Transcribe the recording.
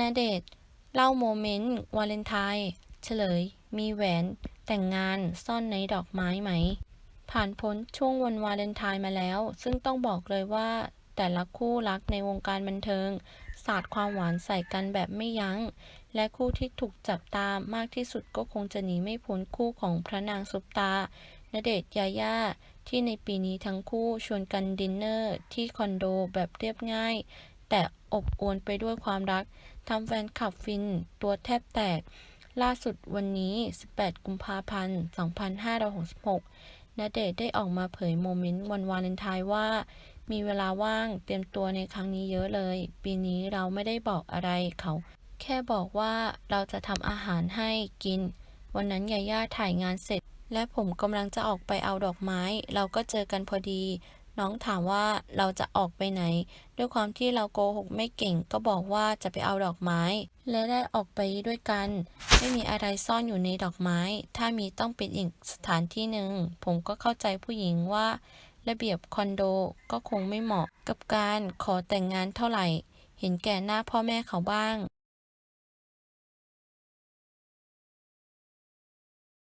ณเดชเล่าโมเมนต์วาเลนไทน์เฉลย มีแหวนแต่งงานซ่อนในดอกไม้ไหม ผ่านพ้นช่วงวันวาเลนไทน์มาแล้ว ซึ่งต้องบอกเลยว่า แต่ละคู่รักในวงการบันเทิง สาดความหวานใส่กันแบบไม่ยัง้ง และคู่ที่ถูกจับตามากที่สุดก็คงจะหนีไม่พ้นคู่ของพระนางซุปตาณเดชยาย่าที่ในปีนี้ทั้งคู่ชวนกันดินเนอร์ที่คอนโดแบบเรียบง่าย แต่อบอวลไปด้วยความรักทำแฟนคลับฟินตัวแทบแตก ล่าสุดวันนี้ 18 กุมภาพันธ์ 2566ณเดชได้ออกมาเผยโมเมนต์วันวาเลนไทน์ว่า มีเวลาว่างเตรียมตัวในครั้งนี้เยอะเลย ปีนี้เราไม่ได้บอกอะไรเขา แค่บอกว่าเราจะทำอาหารให้กิน วันนั้นยาย่าถ่ายงานเสร็จและผมกำลังจะออกไปเอาดอกไม้ เราก็เจอกันพอดี น้องถามว่าเราจะออกไปไหน ด้วยความที่เราโกหกไม่เก่งก็บอกว่าจะไปเอาดอกไม้ และได้ออกไปด้วยกัน ไม่มีอะไรซ่อนอยู่ในดอกไม้ ถ้ามีต้องเป็นอีกสถานที่หนึ่ง ผมก็เข้าใจผู้หญิงว่า ระเบียบคอนโดก็คงไม่เหมาะกับการขอแต่งงานเท่าไหร่ เห็นแก่หน้าพ่อแม่เขาบ้าง